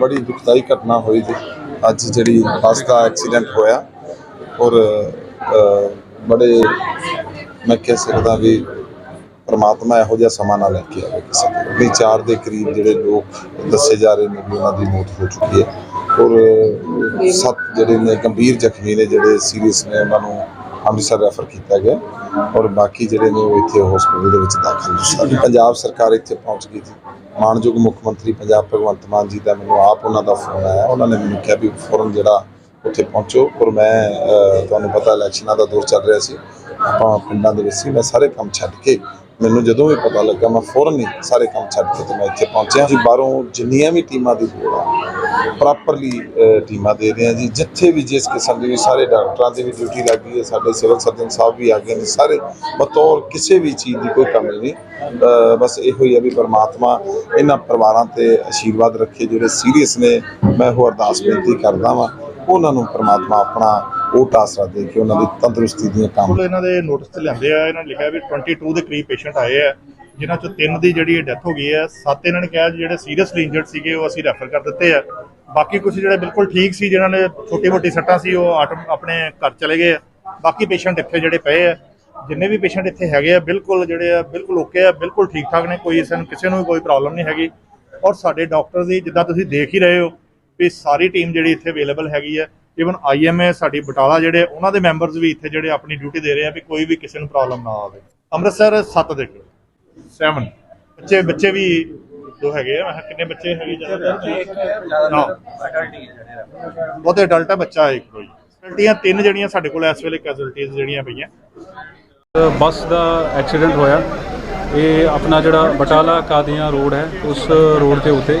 ਬੜੀ ਦੁਖਦਾਈ ਘਟਨਾ ਹੋਈ ਜੀ। ਅੱਜ ਜਿਹੜੀ ਬੱਸ ਦਾ ਐਕਸੀਡੈਂਟ ਹੋਇਆ ਔਰ ਬੜੇ ਮੈਂ ਕਹਿ ਸਕਦਾ ਵੀ ਪਰਮਾਤਮਾ ਇਹੋ ਜਿਹਾ ਸਮਾਂ ਨਾ ਲੈ ਕੇ ਆਵੇ ਕਿਸੇ ਨੂੰ। ਵੀ ਚਾਰ ਦੇ ਕਰੀਬ ਜਿਹੜੇ ਲੋਕ ਦੱਸੇ ਜਾ ਰਹੇ ਨੇ ਵੀ ਉਹਨਾਂ ਦੀ ਮੌਤ ਹੋ ਚੁੱਕੀ ਹੈ। ਔਰ ਸੱਤ ਜਿਹੜੇ ਨੇ ਗੰਭੀਰ ਜ਼ਖਮੀ ਨੇ ਜਿਹੜੇ ਸੀਰੀਅਸ ਨੇ, ਉਹਨਾਂ ਨੂੰ ਅੰਮ੍ਰਿਤਸਰ ਰੈਫਰ ਕੀਤਾ ਗਿਆ ਔਰ ਬਾਕੀ ਜਿਹੜੇ ਨੇ ਉਹ ਇੱਥੇ ਹਸਪੀਟਲ ਦੇ ਵਿੱਚ ਦਾਖਲ ਨੇ। ਸਾਡੀ ਪੰਜਾਬ ਸਰਕਾਰ ਇੱਥੇ ਪਹੁੰਚ ਗਈ ਸੀ ਮਾਨਯੋਗ ਮੁੱਖ ਮੰਤਰੀ ਪੰਜਾਬ ਭਗਵੰਤ ਮਾਨ ਜੀ ਦਾ ਮੈਨੂੰ ਆਪ ਉਹਨਾਂ ਦਾ ਫੋਨ ਆਇਆ। ਉਹਨਾਂ ਨੇ ਮੈਨੂੰ ਕਿਹਾ ਵੀ ਫੌਰਨ ਜਿਹੜਾ ਉੱਥੇ ਪਹੁੰਚੋ। ਔਰ ਮੈਂ ਤੁਹਾਨੂੰ ਪਤਾ ਇਲੈਕਸ਼ਨਾਂ ਦਾ ਦੌਰ ਚੱਲ ਰਿਹਾ ਸੀ। ਆਪਾਂ ਪਿੰਡਾਂ ਦੇ ਵਿੱਚ ਸੀ। ਮੈਂ ਸਾਰੇ ਕੰਮ ਛੱਡ ਕੇ ਮੈਨੂੰ ਜਦੋਂ ਵੀ ਪਤਾ ਲੱਗਾ, ਮੈਂ ਫੌਰਨ ਹੀ ਸਾਰੇ ਕੰਮ ਛੱਡ ਕੇ ਤੇ ਮੈਂ ਇੱਥੇ ਪਹੁੰਚਿਆ ਜੀ ਬਾਹਰੋਂ ਜਿੰਨੀਆਂ ਵੀ ਟੀਮਾਂ ਦੀ ਲੋੜ ਆ ਪ੍ਰੋਪਰਲੀ ਟੀਮਾਂ ਦੇ ਰਹੇ ਆ ਜੀ। ਜਿੱਥੇ ਵੀ ਜਿਸ ਕਿਸਮ ਦੀ ਵੀ ਸਾਰੇ ਡਾਕਟਰਾਂ ਦੀ ਵੀ ਡਿਊਟੀ ਲੱਗੀ ਹੈ, ਸਾਡੇ ਸਿਵਲ ਸਰਜਨ ਸਾਹਿਬ ਵੀ ਆ ਗਏ ਨੇ, ਸਾਰੇ ਬਤੌਰ ਕਿਸੇ ਵੀ ਚੀਜ਼ ਦੀ ਕੋਈ ਕਮੀ ਨਹੀਂ। ਬਸ ਇਹੋ ਹੀ ਆ ਵੀ ਪਰਮਾਤਮਾ ਇਹਨਾਂ ਪਰਿਵਾਰਾਂ ਤੇ ਆਸ਼ੀਰਵਾਦ ਰੱਖੇ, ਜਿਹੜੇ ਸੀਰੀਅਸ ਨੇ। ਮੈਂ ਉਹ ਅਰਦਾਸ ਬੇਨਤੀ ਕਰਦਾ ਵਾਂ, ਉਹਨਾਂ ਨੂੰ ਪਰਮਾਤਮਾ ਆਪਣਾ ਉਹ ਆਸਰਾ ਦੇ ਕੇ ਉਹਨਾਂ ਦੀ ਤੰਦਰੁਸਤੀ ਦੀਆਂ ਕੰਮ ਕੋਲ ਇਹਨਾਂ ਦੇ ਨੋਟਿਸ ਤੇ ਲੈਂਦੇ ਆ, ਇਹਨਾਂ ਨੇ ਲਿਖਿਆ ਵੀ 22 ਦੇ ਕਰੀਬ ਪੇਸ਼ੈਂਟ ਆਏ ਆ, ਜਿਨ੍ਹਾਂ ਚੋਂ ਤਿੰਨ ਦੀ ਜਿਹੜੀ ਡੈਥ ਹੋ ਗਈ ਹੈ ਸੱਤ ਇਹਨਾਂ ਨੇ ਕਿਹਾ ਜਿਹੜੇ ਸੀਰੀਅਸਲੀ ਇੰਜਰਡ ਸੀਗੇ ਉਹ ਅਸੀਂ ਰੈਫਰ ਕਰ ਦਿੱਤੇ ਆ। ਬਾਕੀ ਕੁਝ ਜਿਹੜੇ ਬਿਲਕੁਲ ਠੀਕ ਸੀ, ਜਿਨ੍ਹਾਂ ਨੇ ਛੋਟੀ-ਮੋਟੀ ਸੱਟਾਂ ਸੀ, ਉਹ ਆਪਣੇ ਘਰ ਚਲੇ ਗਏ ਆ। ਬਾਕੀ ਪੇਸ਼ੈਂਟ ਇੱਥੇ ਜਿਹੜੇ ਪਏ ਆ, ਜਿੰਨੇ ਵੀ ਪੇਸ਼ੈਂਟ ਇੱਥੇ ਹੈਗੇ ਆ, ਬਿਲਕੁਲ ਜਿਹੜੇ ਆ, ਬਿਲਕੁਲ ਓਕੇ ਆ, ਬਿਲਕੁਲ ਠੀਕ ਠਾਕ ਨੇ, ਕੋਈ ਇਸ ਕਿਸੇ ਨੂੰ ਵੀ ਕੋਈ ਪ੍ਰੋਬਲਮ ਨਹੀਂ ਹੈਗੀ। ਔਰ ਸਾਡੇ ਡਾਕਟਰ ਦੀ ਜਿੱਦਾਂ ਤੁਸੀਂ ਦੇਖ ਹੀ ਰਹੇ ਹੋ ਵੀ ਸਾਰੀ ਟੀਮ ਜਿਹੜੀ ਇੱਥੇ ਅਵੇਲੇਬਲ ਹੈਗੀ ਹੈ ਇਵਨ ਆਈਐਮਏ ਸਾਡੀ ਬਟਾਲਾ ਜਿਹੜੇ ਉਹਨਾਂ ਦੇ ਮੈਂਬਰਸ ਵੀ ਇੱਥੇ ਜਿਹੜੇ ਆਪਣੀ ਡਿਊਟੀ ਦੇ ਰਹੇ ਆ ਵੀ ਕੋਈ ਵੀ ਕਿਸੇ ਨੂੰ ਪ੍ਰੋਬਲਮ ਨਾ ਆਵੇ। ਅੰਮ੍ਰਿਤਸਰ 7 ਦੇ 7 ਬੱਚੇ ਬੱਚੇ ਵੀ ਦੋ ਹੈਗੇ ਆ ਮੈਂ ਕਿੰਨੇ ਬੱਚੇ ਹੈਗੇ ਜ਼ਿਆਦਾ? ਬਹੁਤੇ ਅਡਲਟ ਆ ਬੱਚਾ ਇੱਕ ਕੋਈ। ਕੈਜ਼ੁਅਲਟੀਆਂ ਤਿੰਨ ਜਿਹੜੀਆਂ ਸਾਡੇ ਕੋਲ ਇਸ ਵੇਲੇ ਕੈਜ਼ੁਅਲਟੀਆਂ ਜਿਹੜੀਆਂ ਪਈਆਂ। ਬੱਸ ਦਾ ਐਕਸੀਡੈਂਟ ਹੋਇਆ। ਇਹ ਆਪਣਾ ਜਿਹੜਾ ਬਟਾਲਾ ਕਾਦੀਆਂ ਰੋਡ ਹੈ, ਉਸ ਰੋਡ 'ਤੇ ਉੱਤੇ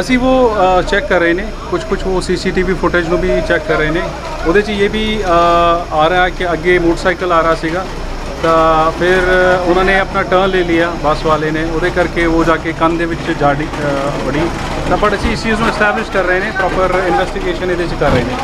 ਅਸੀਂ ਉਹ ਚੈੱਕ ਕਰ ਰਹੇ ਨੇ। ਕੁਝ ਕੁਝ ਉਹ ਸੀਸੀਟੀਵੀ ਫੁਟੇਜ ਨੂੰ ਵੀ ਚੈੱਕ ਕਰ ਰਹੇ ਨੇ। ਉਹਦੇ 'ਚ ਇਹ ਵੀ ਆ ਰਿਹਾ ਕਿ ਅੱਗੇ ਮੋਟਰਸਾਈਕਲ ਆ ਰਿਹਾ ਸੀਗਾ। ਤਾਂ ਫਿਰ ਉਹਨਾਂ ਨੇ ਆਪਣਾ ਟਰਨ ਲੈ ਲਿਆ ਬੱਸ ਵਾਲੇ ਨੇ। ਉਹਦੇ ਕਰਕੇ ਉਹ ਜਾ ਕੇ ਕੰਨ ਦੇ ਵਿੱਚ ਜਾੜੀ ਅ, ਵੜੀ ਤਾਂ ਬਟ ਅਸੀਂ ਇਸ ਚੀਜ਼ ਨੂੰ ਐਸਟੈਬਲਿਸ਼ ਕਰ ਰਹੇ ਨੇ ਪ੍ਰੋਪਰ ਇਨਵੈਸਟੀਗੇਸ਼ਨ ਇਹਦੇ 'ਚ ਕਰ ਰਹੇ ਨੇ।